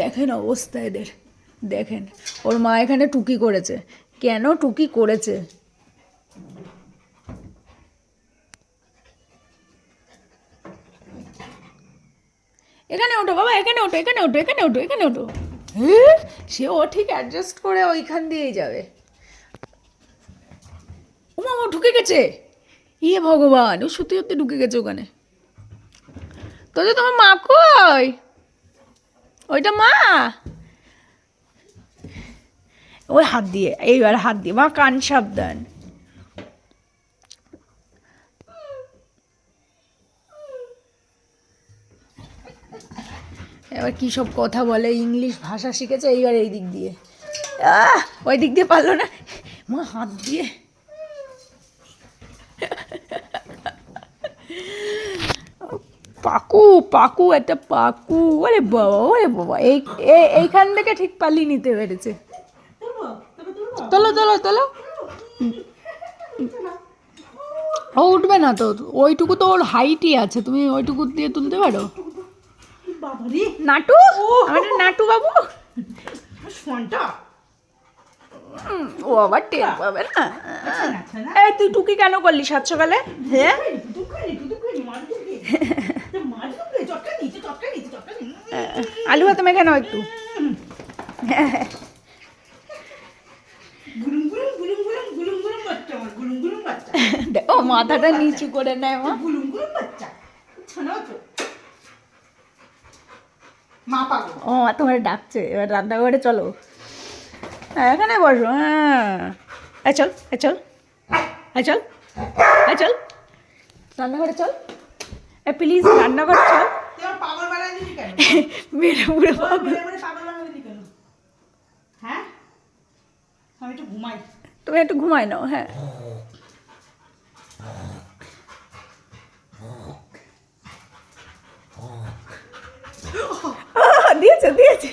দেখেন অবস্থা এদের। দেখেন, ওর মা এখানে টুকি করেছে। কেন টুকি করেছে? এখানে ওঠো বাবা, এখানে ওঠো এখানে ওঠো এখানে ওঠো এখানে ওঠো। সে ও ঠিক অ্যাডজাস্ট করে ওইখান দিয়েই যাবে। ও মামা ঢুকে গেছে। ইয়ে ভগবান, ও সত্যি সত্যি ঢুকে গেছে ওখানে। তো তোমার মা কই? ওইটা মা। ওই হাত দিয়ে, এইবার হাত দিয়ে, মা কান সাবধান। এবার কী সব কথা বলে, ইংলিশ ভাষা শিখেছে, এইবার এই দিক দিয়ে। ওই দিক দিয়ে পারল না। মা হাত দিয়ে। পাকু পাকু একটা পাকু। ওরে বাবা ওরে বাবা। এই এইখান থেকে ঠিক পালিয়ে নিতে পেরেছে। তোলো তোলো তোলো। ও উঠবে না তো। ওইটুকু তো ওর হাইটই আছে। তুমি ওইটুকু দিয়ে তুলতে পারো। নাটু? আমাদের নাটু বাবু? ও আবার টের পাবে না। আচ্ছা না। এই তুই টুকি কেন করলি সাত সকালে? হ্যাঁ দুঃখানি দুঃখানি মার দুঃখে মার দুঃখে চটকা নিচে চটকা নিচে চটকা নিচে আলু হাতে মেখে নাও একটু গুলুম গুলুম গুলুম গুলুম গুলুম গুলুম বাচ্চা আমার গুলুম গুলুম বাচ্চা দেখো মাথাটা নিচু করে নেয় মা। পাগল। ও তোমার ডাকছে। এবার রান্নাঘরে চলো। হ্যাঁ এখানে বসো হ্যাঁ। চল চল। চল। চল। রান্নাঘরে চল। প্লিজ রান্নাঘরে চল। পাগল বানাই দিলি কেন? পুরো পাগল। পাগল বানাই দিলি কেন? হ্যাঁ? আমি একটু ঘুমাই। তুমি একটু ঘুমাই নাও হ্যাঁ। দিয়েছে দিয়েছে।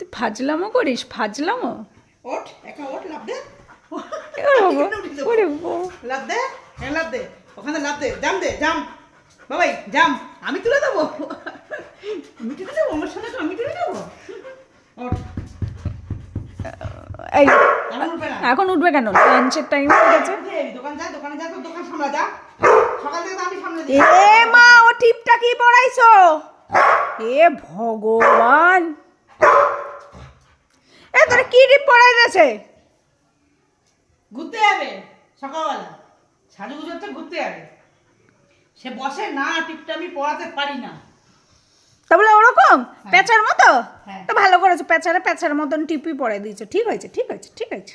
তুই ফাজলামো করিস ফাজলামো? ওঠ একা ওঠ লাভ দে। এবার বাবা, ওরে বাবা। লাভ দে হ্যাঁ লাভ দে। ওখানে লাভ দে জাম দে জাম। বাবাই জাম আমি তুলে দেবো? তুলে দেবো? আমার সাথে আমি তুলে দেবো? এই এখন উঠবে কেন? লাঞ্চের টাইম হয়ে গেছে। দোকান যা দোকানে যা তোর দোকান সামলা যা। সকাল থেকে আমি সামনে এ মা ও টিপটা কি পড়াইছো? এ ভগবান। এ তোরা কি টিপ পড়াই দিয়েছে? ঘুরতে যাবে সকালবেলা। সাজু গুজোতে ঘুরতে যাবে। সে বসে না টিপটা আমি পড়াতে পারি না। তা বলে ওরকম? প্যাঁচার মতো? হ্যাঁ। তো ভালো করেছ পেঁচারে প্যাঁচার মতন টিপি পরে দিয়েছ। ঠিক হয়েছে ঠিক আছে ঠিক আছে